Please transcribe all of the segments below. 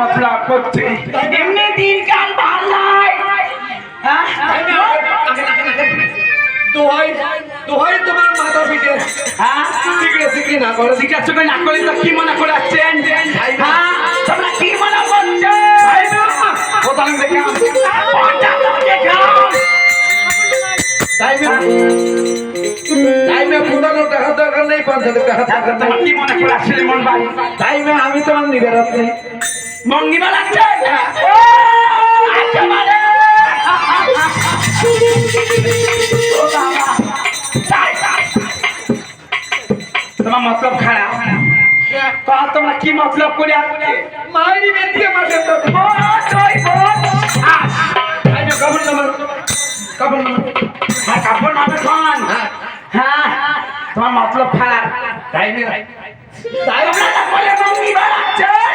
মামলা করতে। এমনি দিন কাল ভালাই হ্যাঁ? তোমার মাথা হ্যাঁ? শিখলে শিখলি না না করলে তো কি মনে করে আসছেন? হ্যাঁ? তোমরা কি মনে করছ? কোথাও দেখে মনে মন তাই আমি তোমার নিবেদন নেই ভঙ্গিমা লাগছে তোমার মতলব খারাপ। তোমরা কি মতলব করে মায়েরই বেরিয়ে মাঠে কবর নম্বর কবর নম্বর হ্যাঁ কাপড় মাথা খান হ্যাঁ তোমার মতলব খারাপ। তাই না তাই না বলে ভঙ্গিমা লাগছে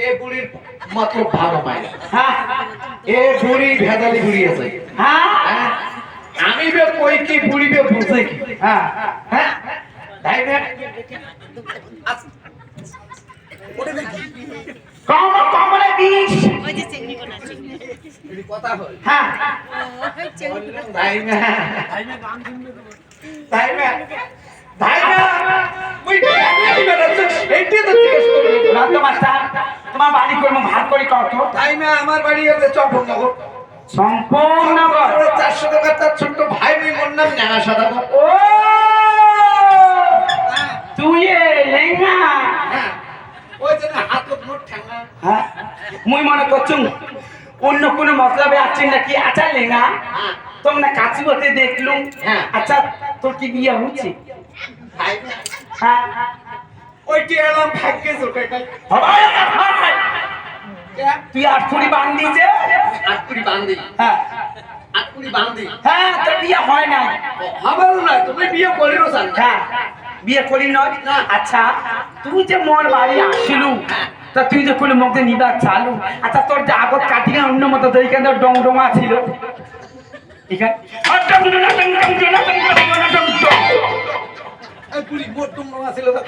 এ বুড়ির মাত্র ভালো পায় না। হ্যাঁ এ বুড়ি ভেদালি বুড়ি আছে হ্যাঁ? আমি বে কই কি বুড়ি বে বুঝে কি? হ্যাঁ? হ্যাঁ? তাই না? কম কমলে বিষ ওই যে চিংড়ি কোনা চিংড়ি। কথা হল হ্যাঁ? তাই না? তাই না? তাই না? মুই কি বেরাচ্ছ সেইটি তো জিজ্ঞেস করবি রাত মাস্টার। তোমার বাড়ি করব ভাত করে কত তাই না আমার বাড়ি আছে চপনগর সম্পূর্ণ কর চারশো টাকা তার ছোট্ট ভাই মুই মোর নাম ন্যাঙা সাদা ও! তুই লেঙ্গা? হ্যাঁ ওই জন্য হাতত মোট ঠ্যাঙ্গা হ্যাঁ মুই মনে করছু অন্য কোনো মতলবে আছেন নাকি? আচ্ছা লেঙ্গা হ্যাঁ। তোমরা কাছি বলতে দেখলুম। হ্যাঁ। আচ্ছা তোর কি বিয়ে হচ্ছে? হ্যাঁ। ওইটি এলাম ভাগ্যে জোটে হবাই। তুই আটকুড়ি বান্ধি যে? আটকুড়ি বান্ধি হ্যাঁ। আটকুড়ি বান্ধি হ্যাঁ তোর বিয়ে হয় নাই। হবার না তুমি বিয়ে করিও হ্যাঁ বিয়ে করি নয়। না। আচ্ছা তুই যে মোর বাড়ি আসিলু তা তুই যে কোনো নিবার চালু। আচ্ছা তোর যে আগত কাটি অন্য মতো তো এইখানে ডং ডোঙা ছিল এখানে আর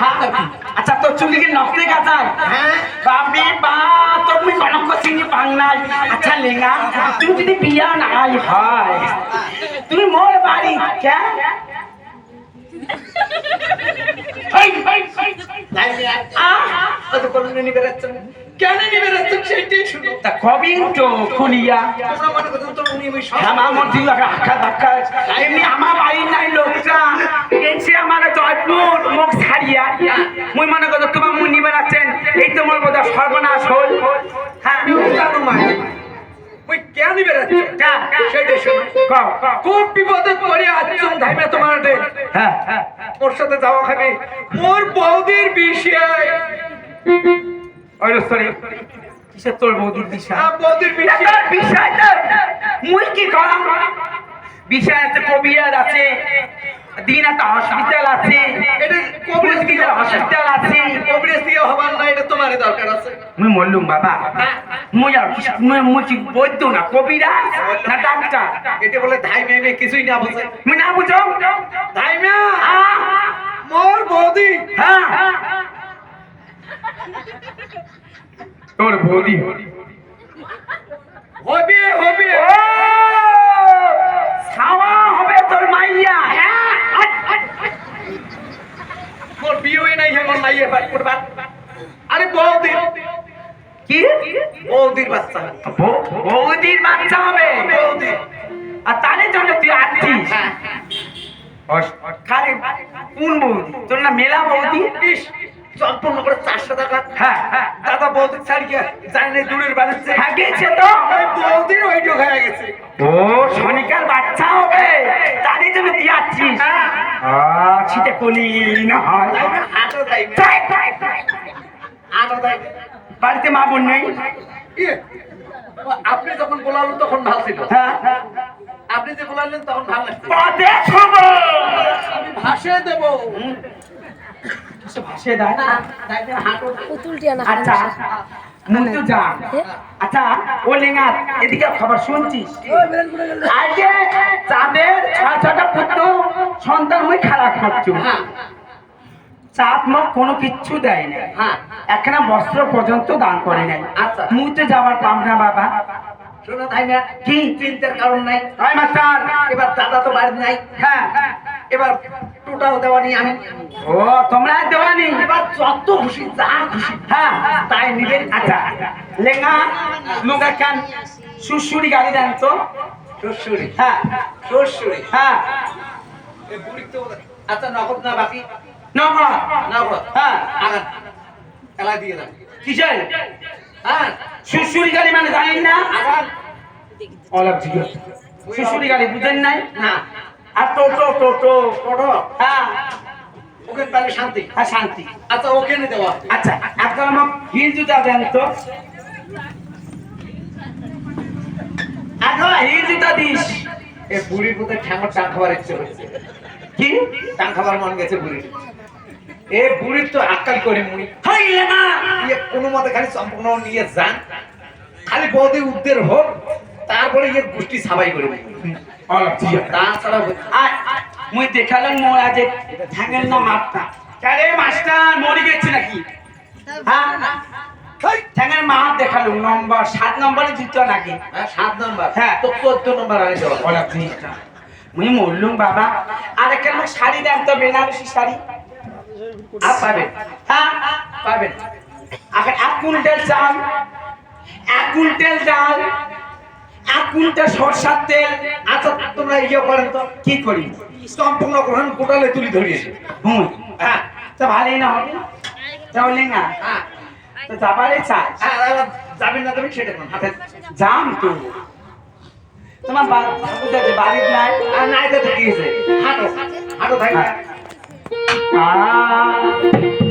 হ্যাঁ, হ্যাঁ। আচ্ছা তোর চুলিকে নকরে গাছায় বাবে বা তোর মুই কনক চিনি পাং নাই। আচ্ছা লেঙ্গা তুমি যদি বিয়া নাই হয় তুমি মোর বাড়ি কে? আহ কত কলম নিয়ে বেড়াচ্ছ কেন নিবে রাখছ সেইটাই শুনো তা কবিন তো তোমরা মনে করছ তো উনি আমি সব আমার মধ্যে ধাক্কা এমনি আমার বাড়ির নাই লোকটা এসে আমার জয়পুর মুখ ছাড়িয়া। মুই মনে করো তোমার মুই নিবে রাখছেন এই তোমার বোধ সর্বনাশ হল। হ্যাঁ। কেন কা? সেইটাই শুনো। খুব বিপদে পড়ে ধাইমা তোমার হ্যাঁ হ্যাঁ। ওর সাথে যাওয়া খাবে। মোর বৌদির বিষয় ওই সরি কিসের তোর বৌদির বিষয় বৌদির বিষয় বিষয় মুই কি করাম? বিষয় আছে কবিরাজ আছে দিন একটা হসপিটাল আছে। এটা কবিরাজ কি হসপিটাল আছে? কবিরাজ দিয়ে হবার না এটা তোমারই দরকার আছে। মুই বাবা। মুই আর মুই মুই কি বৈদ্য না কবিরাজ না ডাক্তার? এটা বলে ধাই মেয়ে মেয়ে কিছুই না বুঝে। মুই না বুঝো? ধাই মেয়া? মোর বৌদি। হ্যাঁ। তোর বৌদি। হবে হবে। ছাওয়া হবে তোর মাইয়া। হ্যাঁ। মোর বিয়ে নাই হেমন নাই এ করবার আরে বৌদি। কি? বৌদির বাচ্চা। বৌদির বাচ্চা হবে? বৌদি। আর তাদের জন্য তুই আসছিস খালি কোন বৌদি? তোর না মেলা বৌদি? ইস হ্যাঁ দাদা ছাড়িয়ে বাড়িতে। বৌদির হয়ে গেছে। শনিকার বাচ্চা হবে। হ্যাঁ। বাড়িতে মা বোন নেই? ইয়ে, আপনি যখন বলালেন তখন ভালো ছিল। আপনি যে বলালেন তখন ভালো লাগছে। আমি ভাসিয়ে দেবো। দেয়। পুতুলটি আচ্ছা মুখ তো যা। আচ্ছা ও লেঙ্গা এদিকে খবর শুনছিস? আজকে চাঁদের ছয় ছটা পুত্র সন্তান হয়ে খারাপ করছ হ্যাঁ। চাঁদ মুখ কোনো কিচ্ছু দেয় না হ্যাঁ। একখানা বস্ত্র পর্যন্ত দান করে নাই। আচ্ছা। মুই তো যাবার পাম না বাবা। শোনো তাই না কি? চিন্তার কারণ নাই। হয় মাস্টার। এবার দাদা তো বাড়ি নাই। হ্যাঁ। এবার টোটাল আমি। ও তোমরা দেওয়ানি এবার যত খুশি যা খুশি। হ্যাঁ। তাই নিবেন। আচ্ছা লেঙ্গা মুখ একখান সুশুরি গাড়ি দেন তো। শ্বশুরি হ্যাঁ। শ্বশুরি হ্যাঁ। আচ্ছা নগদ না বাকি? নগদ। নগদ। হ্যাঁ। আগান। এলা দিয়ে দাও। কিসের? হ্যাঁ। গাড়ি মানে জানেন না? আগান। জিজ্ঞেস। গাড়ি বুঝেন নাই? না। আর হ্যাঁ। ওকে তাহলে শান্তি। হ্যাঁ শান্তি। আচ্ছা ওকে দেওয়া। আচ্ছা আমার দেন তো। জুতা দিস। এ ঠ্যাঙ্গর টান খাবার ইচ্ছে হচ্ছে কি? টান খাবার মন গেছে বুড়ির। এ বুড়ির তো করি মুড়ি। হইলে না ইয়ে কোনো মতে খালি সম্পূর্ণ নিয়ে যান। খালি বৌদি উদ্দের হোক। তারপরে ইয়ে গোষ্ঠী সাবাই করে তাছাড়া মুই দেখালাম মোর আজ ঠ্যাঙের না মাপটা আরে মাস্টার মরে গেছে নাকি? হ্যাঁ! ঠ্যাঙের মাপ দেখালুম নম্বর সাত নম্বরে জুতো নাকি? হ্যাঁ, সাত নম্বর। হ্যাঁ। তো চোদ্দ নম্বর আনি দেওয়া। অলপ জিনিসটা মুই মরলুম বাবা। আর একটা আমার শাড়ি দেন তো বেনারসি শাড়ি। আর পাবেন। হ্যাঁ? পাবেন। আর এক কুইন্টাল চাল এক কুইন্টাল ডাল এক কুইন্টাল সরষার তেল আচ্ছা তোমরা ইয়ে করেন তো কি করি? সম্পূর্ণ গ্রহণ কোটালে তুলি ধরিয়েছে। হুম হ্যাঁ তো ভালোই না হবে? তাহলে না হ্যাঁ তো যাবারে চাই। হ্যাঁ যাবেন না তুমি সেটা কোন? হাতে যাম তো। তোমার বাড়ির নাই আর নাই তো গিয়েছে হাঁটো হাঁটো থাকি হ্যাঁ।